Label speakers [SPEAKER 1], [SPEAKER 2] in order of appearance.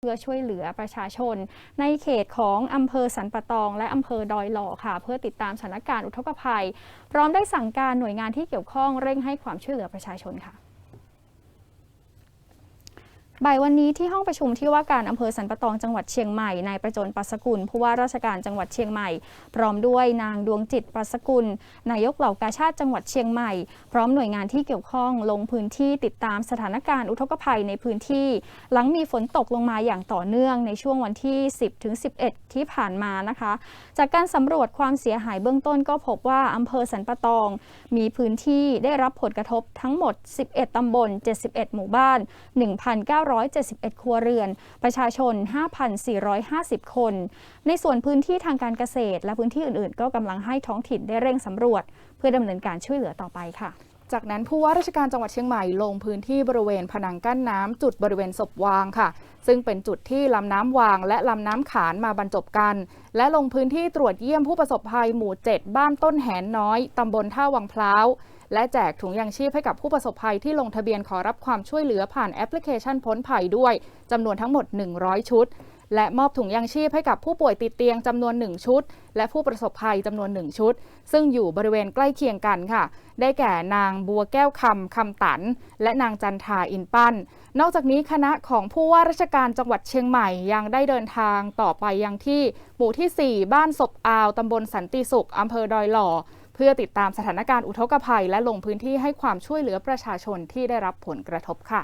[SPEAKER 1] เพื่อช่วยเหลือประชาชน ในเขตของอำเภอสันปะตอง และอำเภอดอยหล่อค่ะ เพื่อติดตามสถานการณ์อุทกภัย พร้อมได้สั่งการหน่วยงานที่เกี่ยวข้องเร่งให้ความช่วยเหลือประชาชนค่ะ บ่ายวันนี้ที่ห้องประชุมที่ว่าการอำเภอสันปะตองจังหวัดเชียงใหม่นายประจนปัสกุลผู้ว่าราชการจังหวัดเชียงใหม่ พร้อมด้วยนางดวงจิตปัสกุล นายกเหล่ากาชาติจังหวัดเชียงใหม่ พร้อมหน่วยงานที่เกี่ยวข้องลงพื้นที่ติดตามสถานการณ์อุทกภัยในพื้นที่ หลังมีฝนตกลงมาอย่างต่อเนื่องในช่วงวันที่ 10ถึง11 ที่ผ่านมานะคะ จากการสำรวจความเสียหายเบื้องต้นก็พบว่าอำเภอสันปะตอง มีพื้นที่ได้รับผลกระทบทั้งหมด 11ตำบล 71 หมู่บ้าน1,971 ครัวเรือน ประชาชน 5,450 คน ในส่วนพื้นที่ทางการเกษตร และพื้นที่อื่น ๆ ก็กำลังให้ท้องถิ่นได้เร่งสำรวจ เพื่อดำเนินการช่วยเหลือต่อไปค่ะ
[SPEAKER 2] จากนั้นผู้ว่าราชการจังหวัดเชียงใหม่ลงพื้นที่บริเวณผนังกั้นน้ำจุดบริเวณศพวางค่ะ ซึ่งเป็นจุดที่ลำน้ำวางและลำน้ำขานมาบรรจบกัน และลงพื้นที่ตรวจเยี่ยมผู้ประสบภัยหมู่ 7 บ้านต้นแหนน้อยตำบลท่าวังพล้าวและแจกถุงยางชีพให้กับผู้ประสบภัยที่ลงทะเบียนขอรับความช่วยเหลือผ่านแอปพลิเคชันพ้นภัยด้วยจำนวนทั้งหมด 100 ชุด และมอบถุงยางชีพให้กับผู้ป่วยติดเตียงจำนวน 1 ชุด และผู้ประสบภัยจำนวน 1 ชุด ซึ่งอยู่บริเวณใกล้เคียงกันค่ะ ได้แก่นางบัวแก้วคำคำตัน และนางจันทาอินปั้น นอกจากนี้คณะของผู้ว่าราชการจังหวัดเชียงใหม่ยังได้เดินทางต่อไปยังที่หมู่ที่ 4 บ้านศพอาวตำบลสันติสุขอำเภอดอยหล่อเพื่อติดตามสถานการณ์อุทกภัย และลงพื้นที่ให้ความช่วยเหลือประชาชนที่ได้รับผลกระทบค่ะ